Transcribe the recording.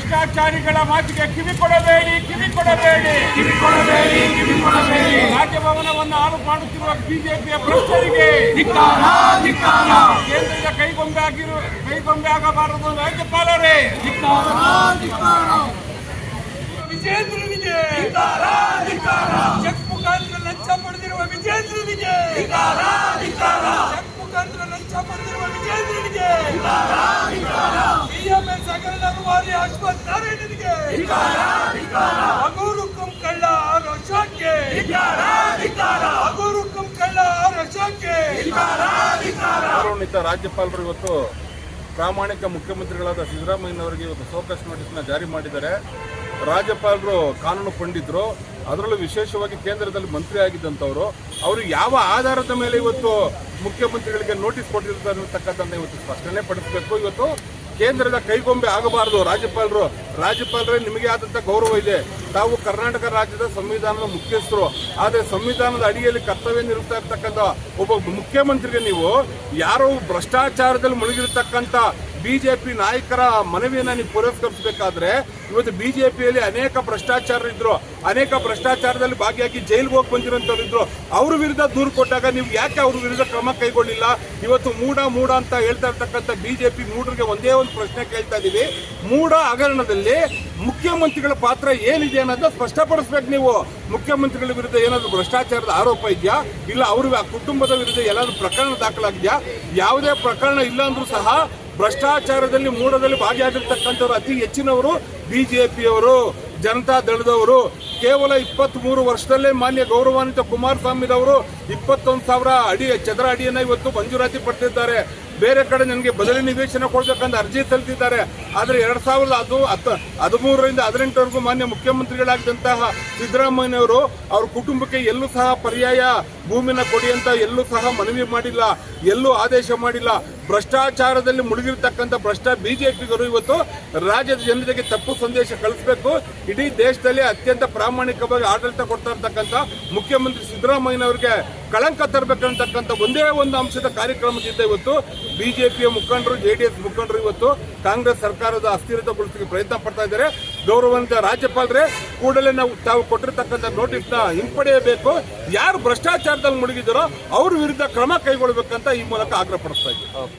ಭ್ರಷ್ಟಾಚಾರಿಗಳ ಮಾತಿಗೆ ಕಿವಿ ಕೊಡಬೇಡಿ ಕಿವಿ ಕೊಡಬೇಡಿ ಕಿವಿ ಕೊಡಬೇಡಿ ಕಿವಿ ಕೊಡಬೇಡಿ ರಾಜಭವನವನ್ನು ಹಾಳು ಮಾಡುತ್ತಿರುವ ಬಿಜೆಪಿಯ ಭ್ರಷ್ಟರಿಗೆ ಕೇಂದ್ರದ ಕೈಗೊಂಬೆ ಆಗಿರು ಕೈಗೊಂಬೆ ಆಗಬಾರದು ರಾಜ್ಯಪಾಲರೇ. ವಿಜೇಂದ್ರನಿಗೆ ನಾರಾಯಣನಿಗೆ. ಅಗೂರು ಕುಂ ಕಳ್ಳ ಅಗೂರು ಕುಂ ಕಳ್ಳ ರಾಜ್ಯಪಾಲರು ಇವತ್ತು ಪ್ರಾಮಾಣಿಕ ಮುಖ್ಯಮಂತ್ರಿಗಳಾದ ಸಿದ್ದರಾಮಯ್ಯನವರಿಗೆ ಇವತ್ತು ಸೋಕಸ್ ನೋಟಿಸ್ನ ಜಾರಿ ಮಾಡಿದ್ದಾರೆ. ರಾಜ್ಯಪಾಲರು ಕಾನೂನು ಪಂಡಿತರು, ಅದರಲ್ಲೂ ವಿಶೇಷವಾಗಿ ಕೇಂದ್ರದಲ್ಲಿ ಮಂತ್ರಿ ಆಗಿದ್ದಂಥವ್ರು ಅವರು ಯಾವ ಆಧಾರದ ಮೇಲೆ ಇವತ್ತು ಮುಖ್ಯಮಂತ್ರಿಗಳಿಗೆ ನೋಟಿಸ್ ಕೊಟ್ಟಿರ್ತಾರೆ ಅನ್ನತಕ್ಕಂಥ ಇವತ್ತು ಸ್ಪಷ್ಟನೆ ಪಡಿಸಬೇಕು. ಇವತ್ತು ಕೇಂದ್ರದ ಕೈಗೊಂಬೆ ಆಗಬಾರದು. ರಾಜ್ಯಪಾಲರು, ರಾಜ್ಯಪಾಲರೇ ನಿಮಗೆ ಆದಂಥ ಗೌರವ ಇದೆ. ತಾವು ಕರ್ನಾಟಕ ರಾಜ್ಯದ ಸಂವಿಧಾನದ ಮುಖ್ಯಸ್ಥರು. ಆದರೆ ಸಂವಿಧಾನದ ಅಡಿಯಲ್ಲಿ ಕರ್ತವ್ಯ ನಿರ್ವಹಿಸ್ತಾ ಇರ್ತಕ್ಕಂಥ ಒಬ್ಬ ಮುಖ್ಯಮಂತ್ರಿಗೆ ನೀವು ಯಾರೋ ಭ್ರಷ್ಟಾಚಾರದಲ್ಲಿ ಮುಳುಗಿರ್ತಕ್ಕಂಥ ಬಿಜೆಪಿ ನಾಯಕರ ಮನವಿಯನ್ನು ನೀವು ಪುರಸ್ಕರಿಸಬೇಕಾದ್ರೆ ಇವತ್ತು ಬಿಜೆಪಿಯಲ್ಲಿ ಅನೇಕ ಭ್ರಷ್ಟಾಚಾರ ಇದ್ರು ಅನೇಕ ಭ್ರಷ್ಟಾಚಾರದಲ್ಲಿ ಭಾಗಿಯಾಗಿ ಜೈಲಿಗೆ ಹೋಗಿ ಬಂದಿರೋಂಥವ್ರು ಇದ್ರು. ಅವ್ರ ವಿರುದ್ಧ ದೂರು ಕೊಟ್ಟಾಗ ನೀವು ಯಾಕೆ ಅವ್ರ ವಿರುದ್ಧ ಕ್ರಮ ಕೈಗೊಳ್ಳಿಲ್ಲ? ಇವತ್ತು ಮೂಡ ಮೂಡ ಅಂತ ಹೇಳ್ತಾ ಇರ್ತಕ್ಕಂಥ ಬಿಜೆಪಿ ಮೂಡರಿಗೆ ಒಂದೇ ಒಂದು ಪ್ರಶ್ನೆ ಕೇಳ್ತಾ ಇದ್ದೀವಿ ಮೂಡ ಹಗರಣದಲ್ಲಿ ಮುಖ್ಯಮಂತ್ರಿಗಳ ಪಾತ್ರ ಏನಿದೆ ಅನ್ನೋದನ್ನ ಸ್ಪಷ್ಟಪಡಿಸ್ಬೇಕು ನೀವು. ಮುಖ್ಯಮಂತ್ರಿಗಳ ವಿರುದ್ಧ ಏನಾದರೂ ಭ್ರಷ್ಟಾಚಾರದ ಆರೋಪ ಇದೆಯಾ? ಇಲ್ಲ ಅವ್ರ ಆ ಕುಟುಂಬದ ವಿರುದ್ಧ ಎಲ್ಲಾದ್ರೂ ಪ್ರಕರಣ ದಾಖಲಾಗಿದೆಯಾ? ಯಾವುದೇ ಪ್ರಕರಣ ಇಲ್ಲ ಅಂದ್ರೂ ಸಹ ಭ್ರಷ್ಟಾಚಾರದಲ್ಲಿ ಮೂಡದಲ್ಲಿ ಭಾಗಿಯಾಗಿರ್ತಕ್ಕಂಥವ್ರು ಅತಿ ಹೆಚ್ಚಿನವರು ಬಿಜೆಪಿಯವರು, ಜನತಾ ದಳದವರು. ಕೇವಲ ಇಪ್ಪತ್ತ್ ಮೂರು ವರ್ಷದಲ್ಲೇ ಮಾನ್ಯ ಗೌರವಾನ್ವಿತ ಕುಮಾರಸ್ವಾಮಿರವರು ಇಪ್ಪತ್ತೊಂದು ಸಾವಿರ ಅಡಿ ಚದರ ಅಡಿಯನ್ನು ಇವತ್ತು ಮಂಜೂರಾತಿ ಪಡೆದಿದ್ದಾರೆ. ಬೇರೆ ಕಡೆ ನನಗೆ ಬದಲಿ ನಿವೇಶನ ಕೊಡಬೇಕಂತ ಅರ್ಜಿ ಸಲ್ಲಿಸಿದ್ದಾರೆ. ಆದರೆ ಎರಡ್ ಸಾವಿರದ ಅದು ಹತ್ತು, ಹದಿಮೂರರಿಂದ ಹದಿನೆಂಟರವರೆಗೂ ಮಾನ್ಯ ಮುಖ್ಯಮಂತ್ರಿಗಳಾಗಿದ್ದಂತಹ ಸಿದ್ದರಾಮಯ್ಯನವರು ಅವ್ರ ಕುಟುಂಬಕ್ಕೆ ಎಲ್ಲೂ ಸಹ ಪರ್ಯಾಯ ಭೂಮಿನ ಕೊಡಿ ಅಂತ ಎಲ್ಲೂ ಸಹ ಮನವಿ ಮಾಡಿಲ್ಲ, ಎಲ್ಲೂ ಆದೇಶ ಮಾಡಿಲ್ಲ. ಭ್ರಷ್ಟಾಚಾರದಲ್ಲಿ ಮುಳುಗಿರ್ತಕ್ಕಂಥ ಭ್ರಷ್ಟ ಬಿಜೆಪಿಗರು ಇವತ್ತು ರಾಜ್ಯದ ಜನತೆಗೆ ತಪ್ಪು ಸಂದೇಶ ಕಳಿಸಬೇಕು. ಇಡೀ ದೇಶದಲ್ಲಿ ಅತ್ಯಂತ ಪ್ರಾಮಾಣಿಕವಾಗಿ ಆಡಳಿತ ಕೊಡ್ತಾ ಇರ್ತಕ್ಕಂಥ ಮುಖ್ಯಮಂತ್ರಿ ಸಿದ್ದರಾಮಯ್ಯನವರಿಗೆ ಕಳಂಕ ತರಬೇಕಂತಕ್ಕಂಥ ಒಂದೇ ಒಂದು ಅಂಶದ ಕಾರ್ಯಕ್ರಮದಿಂದ ಇವತ್ತು ಬಿಜೆಪಿಯ ಮುಖಂಡರು, ಜೆಡಿಎಸ್ ಮುಖಂಡರು ಇವತ್ತು ಕಾಂಗ್ರೆಸ್ ಸರ್ಕಾರದ ಅಸ್ಥಿರತೆಗೊಳಿಸಲಿಕ್ಕೆ ಪ್ರಯತ್ನ ಪಡ್ತಾ ಇದ್ದಾರೆ. ಗೌರವಾನ್ವಿತ ರಾಜ್ಯಪಾಲರೇ, ಕೂಡಲೇ ನಾವು ತಾವು ಕೊಟ್ಟಿರ್ತಕ್ಕಂಥ ನೋಟಿಸ್ನ ಹಿಂಪಡೆಯಬೇಕು. ಯಾರು ಭ್ರಷ್ಟಾಚಾರದಲ್ಲಿ ಮುಳುಗಿದ್ದಾರೋ ಅವ್ರ ವಿರುದ್ಧ ಕ್ರಮ ಕೈಗೊಳ್ಳಬೇಕಂತ ಈ ಮೂಲಕ ಆಗ್ರಹ ಪಡಿಸ್ತಾ ಇದ್ದೀವಿ.